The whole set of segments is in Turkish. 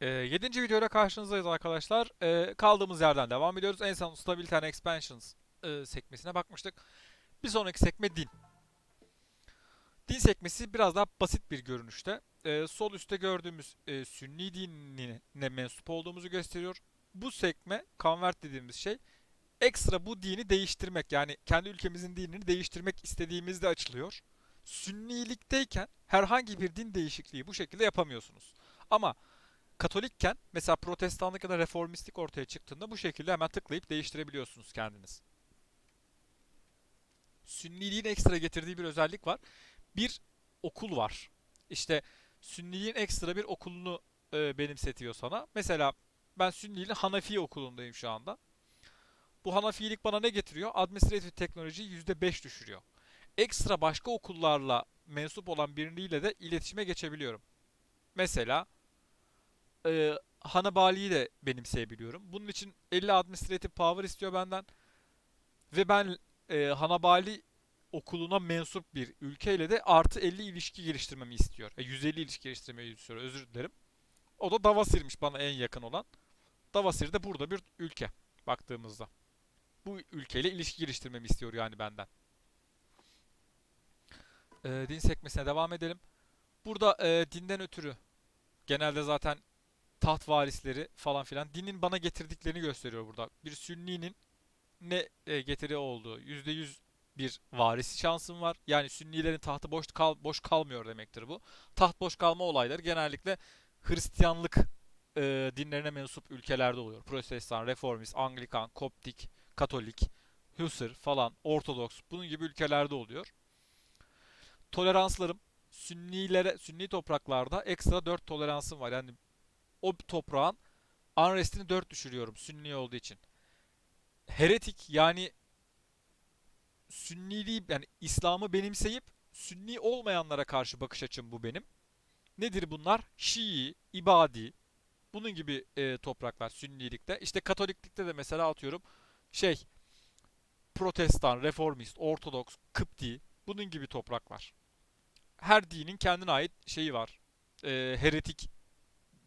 Ee, 7. videoyla karşınızdayız arkadaşlar. Ee, kaldığımız yerden devam ediyoruz. En son Stability and Expansions e, sekmesine bakmıştık. Bir sonraki sekme din. Din sekmesi biraz daha basit bir görünüşte. Ee, sol üstte gördüğümüz e, Sünni dinine mensup olduğumuzu gösteriyor. Bu sekme, convert dediğimiz şey, ekstra bu dini değiştirmek yani kendi ülkemizin dinini değiştirmek istediğimizde açılıyor. Sünnilikteyken herhangi bir din değişikliği bu şekilde yapamıyorsunuz. Ama Katolikken mesela protestanlık ya da reformistlik ortaya çıktığında bu şekilde hemen tıklayıp değiştirebiliyorsunuz kendiniz. Sünniliğin ekstra getirdiği bir özellik var. Bir okul var. İşte Sünniliğin ekstra bir okulunu e, benimsetiyor sana. Mesela ben Sünniliğin Hanefi okulundayım şu anda. Bu Hanefilik bana ne getiriyor? Administratif teknolojiyi %5 düşürüyor. Ekstra başka okullarla mensup olan biriyle de iletişime geçebiliyorum. Mesela e, Hanabali'yi de benimseyebiliyorum. Bunun için 50 administrative power istiyor benden. Ve ben e, Hanabali okuluna mensup bir ülkeyle de artı 50 ilişki geliştirmemi istiyor. E, 150 ilişki geliştirmeyi istiyor. Özür dilerim. O da Davasir'miş bana en yakın olan. Davasir de burada bir ülke baktığımızda. Bu ülkeyle ilişki geliştirmemi istiyor yani benden. E, din sekmesine devam edelim. Burada e, dinden ötürü genelde zaten taht varisleri falan filan dinin bana getirdiklerini gösteriyor burada. Bir Sünni'nin ne e, getiri olduğu %100 bir varisi şansım var. Yani Sünnilerin tahtı boş kal boş kalmıyor demektir bu. Taht boş kalma olayları genellikle Hristiyanlık e, dinlerine mensup ülkelerde oluyor. Protestan, Reformist, Anglikan, Koptik, Katolik, Husser falan, Ortodoks bunun gibi ülkelerde oluyor. Toleranslarım Sünnilere, Sünni topraklarda ekstra 4 toleransım var. Yani o toprağın unrest'ini 4 düşürüyorum Sünni olduğu için. Heretik yani Sünniliği yani İslam'ı benimseyip Sünni olmayanlara karşı bakış açım bu benim. Nedir bunlar? Şii, İbadi, bunun gibi e, topraklar Sünnilikte. İşte Katoliklikte de mesela atıyorum şey Protestan, Reformist, Ortodoks, Kıpti bunun gibi topraklar. Her dinin kendine ait şeyi var. E,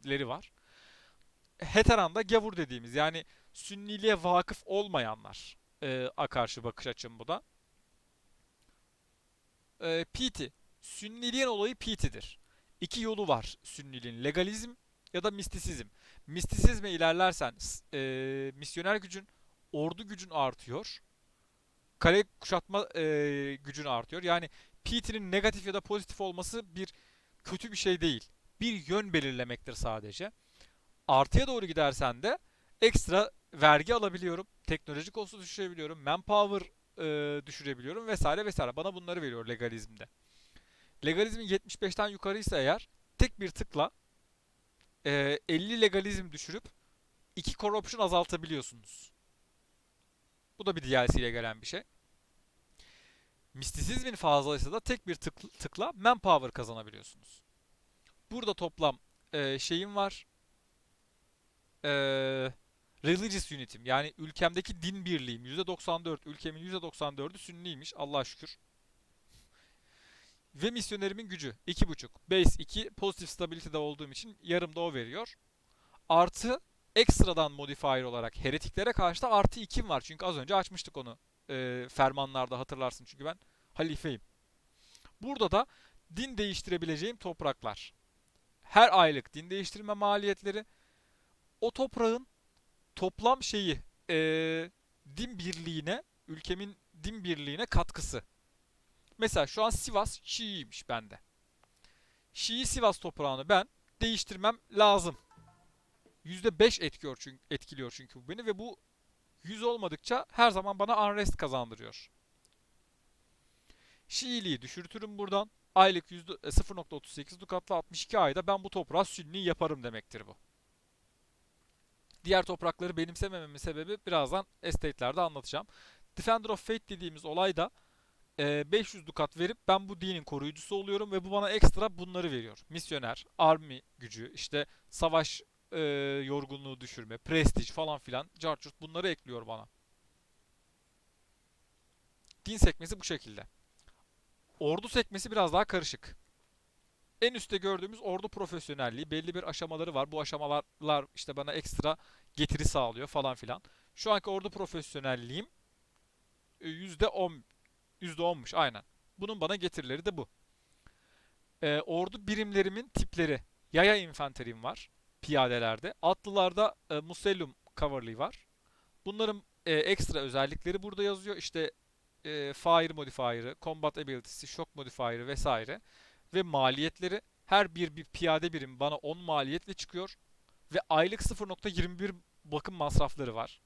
heretikleri var. Heteran gavur dediğimiz yani Sünniliğe vakıf olmayanlar e, a karşı bakış açım bu da. E, Piti. Sünniliğin olayı Piti'dir. İki yolu var Sünniliğin. Legalizm ya da mistisizm. Mistisizme ilerlersen e, misyoner gücün, ordu gücün artıyor. Kale kuşatma e, gücün artıyor. Yani Piti'nin negatif ya da pozitif olması bir kötü bir şey değil. Bir yön belirlemektir sadece. Artıya doğru gidersen de ekstra vergi alabiliyorum. Teknolojik kostu düşürebiliyorum. Manpower e, düşürebiliyorum vesaire vesaire. Bana bunları veriyor legalizmde. Legalizmin 75'ten yukarıysa eğer tek bir tıkla e, 50 legalizm düşürüp 2 corruption azaltabiliyorsunuz. Bu da bir DLC ile gelen bir şey. Mistisizmin fazlaysa da tek bir tık, tıkla manpower kazanabiliyorsunuz. Burada toplam e, şeyim var. E, religious unity'm yani ülkemdeki din birliğim %94, ülkemin %94'ü Sünniymiş Allah'a şükür. Ve misyonerimin gücü 2.5. Base 2 pozitif stability'de olduğum için yarım da o veriyor. Artı ekstradan modifier olarak heretiklere karşı da artı 2'm var. Çünkü az önce açmıştık onu. Ee, fermanlarda hatırlarsın çünkü ben halifeyim. Burada da din değiştirebileceğim topraklar. Her aylık din değiştirme maliyetleri o toprağın toplam şeyi ee, din birliğine, ülkemin din birliğine katkısı. Mesela şu an Sivas Şii'ymiş bende. Şii Sivas toprağını ben değiştirmem lazım. %5 etkiliyor çünkü, etkiliyor çünkü bu beni ve bu 100 olmadıkça her zaman bana unrest kazandırıyor. Şiiliği düşürtürüm buradan. Aylık yüzde- e, 0.38 dukatla 62 ayda ben bu toprağı sünni yaparım demektir bu. Diğer toprakları benimsemememin sebebi birazdan estate'lerde anlatacağım. Defender of Faith dediğimiz olay da e, 500 dukat verip ben bu dinin koruyucusu oluyorum ve bu bana ekstra bunları veriyor. Misyoner, army gücü, işte savaş e, yorgunluğu düşürme, prestij falan filan, carçurt bunları ekliyor bana. Din sekmesi bu şekilde. Ordu sekmesi biraz daha karışık. En üstte gördüğümüz ordu profesyonelliği belli bir aşamaları var. Bu aşamalar işte bana ekstra getiri sağlıyor falan filan. Şu anki ordu profesyonelliğim e, %10 %10'muş aynen. Bunun bana getirileri de bu. Ee, ordu birimlerimin tipleri. Yaya infanterim var piyadelerde. Atlılarda e, Musellum Cavalry var. Bunların e, ekstra özellikleri burada yazıyor. İşte e, Fire Modifier'ı, Combat Ability'si, Shock Modifier'ı vesaire. Ve maliyetleri her bir, bir piyade birim bana 10 maliyetle çıkıyor. Ve aylık 0.21 bakım masrafları var.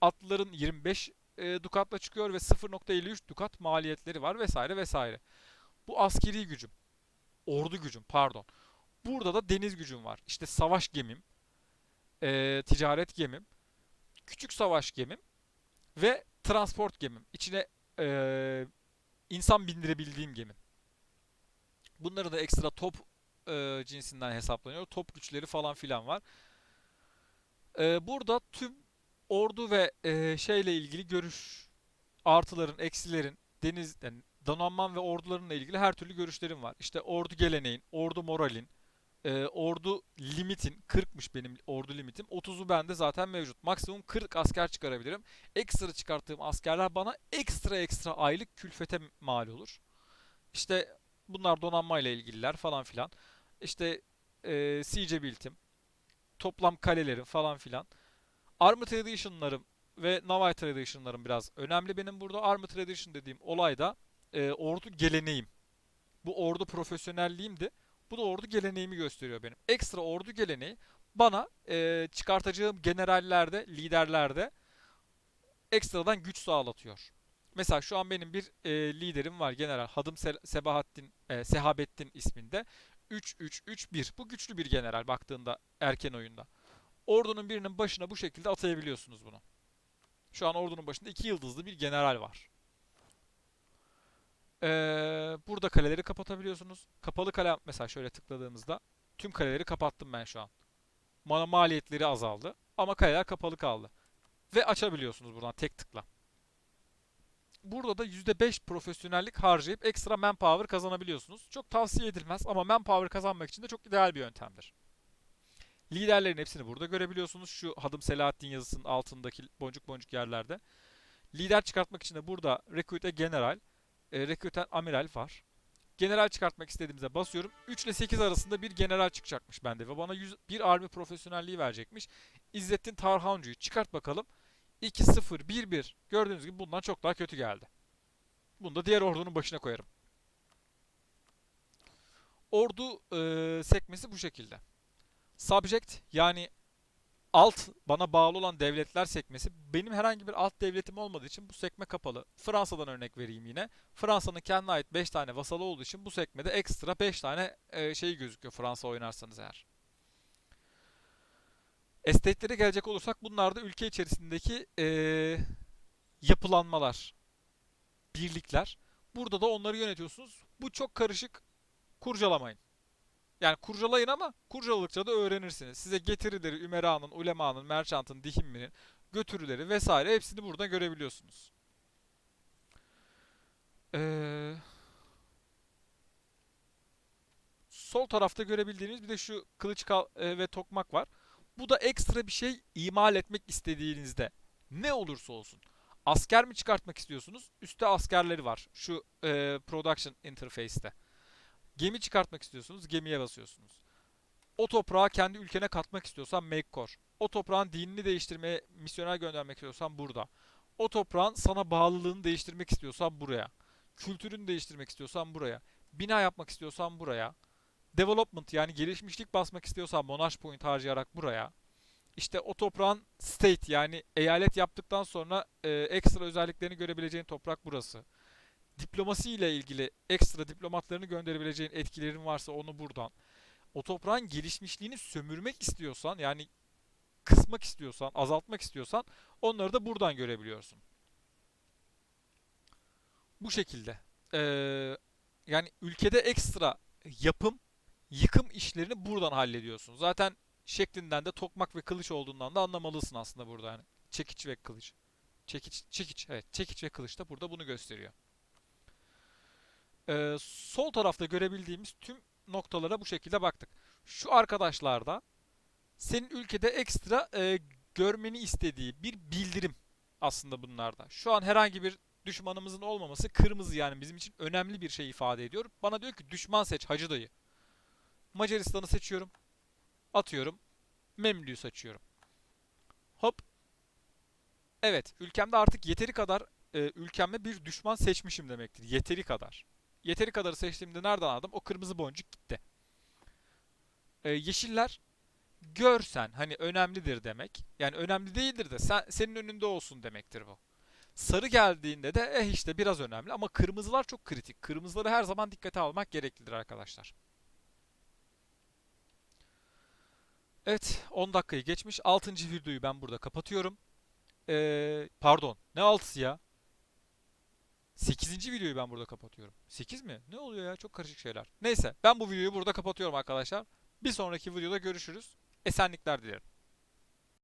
Atlıların 25 e, dukatla çıkıyor ve 0.53 dukat maliyetleri var vesaire vesaire. Bu askeri gücüm. Ordu gücüm pardon. Burada da deniz gücüm var. İşte savaş gemim, e, ticaret gemim, küçük savaş gemim ve transport gemim. İçine e, insan bindirebildiğim gemim. Bunları da ekstra top e, cinsinden hesaplanıyor. Top güçleri falan filan var. E, burada tüm ordu ve e, şeyle ilgili görüş artıların, eksilerin, deniz yani donanman ve ordularınla ilgili her türlü görüşlerim var. İşte ordu geleneğin, ordu moralin, e, ordu limitin 40'mış benim ordu limitim. 30'u bende zaten mevcut. Maksimum 40 asker çıkarabilirim. Ekstra çıkarttığım askerler bana ekstra ekstra aylık külfete mal olur. İşte bunlar donanmayla ilgililer falan filan. İşte e, siege build'im, toplam kalelerim falan filan. Army Tradition'larım ve Naval Tradition'larım biraz önemli benim burada. Army Tradition dediğim olayda e, ordu geleneğim. Bu ordu profesyonelliğimdi. Bu da ordu geleneğimi gösteriyor benim. Ekstra ordu geleneği bana e, çıkartacağım generallerde, liderlerde ekstradan güç sağlatıyor. Mesela şu an benim bir e, liderim var general Hadım Se Sebahattin e, Sehabettin isminde. 3-3-3-1. Bu güçlü bir general baktığında erken oyunda. Ordunun birinin başına bu şekilde atayabiliyorsunuz bunu. Şu an ordunun başında 2 yıldızlı bir general var. Ee, burada kaleleri kapatabiliyorsunuz. Kapalı kale mesela şöyle tıkladığımızda tüm kaleleri kapattım ben şu an. Mana maliyetleri azaldı ama kaleler kapalı kaldı. Ve açabiliyorsunuz buradan tek tıkla. Burada da %5 profesyonellik harcayıp ekstra manpower kazanabiliyorsunuz. Çok tavsiye edilmez ama manpower kazanmak için de çok ideal bir yöntemdir. Liderlerin hepsini burada görebiliyorsunuz. Şu Hadım Selahattin yazısının altındaki boncuk boncuk yerlerde. Lider çıkartmak için de burada Recruit a General, e, Recruit an Amiral var. General çıkartmak istediğimizde basıyorum. 3 ile 8 arasında bir general çıkacakmış bende ve bana 100, bir army profesyonelliği verecekmiş. İzzettin Tarhancu'yu çıkart bakalım. 2-0-1-1. Gördüğünüz gibi bundan çok daha kötü geldi. Bunu da diğer ordunun başına koyarım. Ordu e, sekmesi bu şekilde. Subject yani alt bana bağlı olan devletler sekmesi. Benim herhangi bir alt devletim olmadığı için bu sekme kapalı. Fransa'dan örnek vereyim yine. Fransa'nın kendine ait 5 tane vasalı olduğu için bu sekmede ekstra 5 tane e, şey gözüküyor Fransa oynarsanız eğer. Estate'lere gelecek olursak bunlar da ülke içerisindeki e, yapılanmalar, birlikler. Burada da onları yönetiyorsunuz. Bu çok karışık. Kurcalamayın. Yani kurcalayın ama kurcaladıkça da öğrenirsiniz. Size getirileri Ümera'nın, Ulema'nın, Merchant'ın, Dihimmi'nin götürüleri vesaire hepsini burada görebiliyorsunuz. Ee, sol tarafta görebildiğiniz bir de şu kılıç e, ve tokmak var. Bu da ekstra bir şey imal etmek istediğinizde ne olursa olsun. Asker mi çıkartmak istiyorsunuz? Üste askerleri var. Şu e, production interface'te. Gemi çıkartmak istiyorsunuz, gemiye basıyorsunuz. O toprağı kendi ülkene katmak istiyorsan make core. O toprağın dinini değiştirmeye, misyoner göndermek istiyorsan burada. O toprağın sana bağlılığını değiştirmek istiyorsan buraya. Kültürünü değiştirmek istiyorsan buraya. Bina yapmak istiyorsan buraya. Development yani gelişmişlik basmak istiyorsan Monash Point harcayarak buraya. İşte o toprağın state yani eyalet yaptıktan sonra e, ekstra özelliklerini görebileceğin toprak burası diplomasi ile ilgili ekstra diplomatlarını gönderebileceğin etkilerin varsa onu buradan. O toprağın gelişmişliğini sömürmek istiyorsan yani kısmak istiyorsan, azaltmak istiyorsan onları da buradan görebiliyorsun. Bu şekilde. Ee, yani ülkede ekstra yapım, yıkım işlerini buradan hallediyorsun. Zaten şeklinden de tokmak ve kılıç olduğundan da anlamalısın aslında burada yani. Çekiç ve kılıç. Çekiç, çekiç, evet. Çekiç ve kılıç da burada bunu gösteriyor. Ee, sol tarafta görebildiğimiz tüm noktalara bu şekilde baktık. Şu arkadaşlarda senin ülkede ekstra e, görmeni istediği bir bildirim aslında bunlarda. Şu an herhangi bir düşmanımızın olmaması kırmızı yani bizim için önemli bir şey ifade ediyor. Bana diyor ki düşman seç hacı dayı. Macaristan'ı seçiyorum. Atıyorum. Memlü'yü seçiyorum. Hop. Evet, ülkemde artık yeteri kadar e, ülkemde bir düşman seçmişim demektir. Yeteri kadar. Yeteri kadarı seçtiğimde nereden aldım? O kırmızı boncuk gitti. E, yeşiller görsen hani önemlidir demek. Yani önemli değildir de sen, senin önünde olsun demektir bu. Sarı geldiğinde de eh işte biraz önemli ama kırmızılar çok kritik. Kırmızıları her zaman dikkate almak gereklidir arkadaşlar. Evet 10 dakikayı geçmiş. 6. videoyu ben burada kapatıyorum. Ee, pardon ne 6'sı ya? 8. videoyu ben burada kapatıyorum. 8 mi? Ne oluyor ya? Çok karışık şeyler. Neyse ben bu videoyu burada kapatıyorum arkadaşlar. Bir sonraki videoda görüşürüz. Esenlikler dilerim.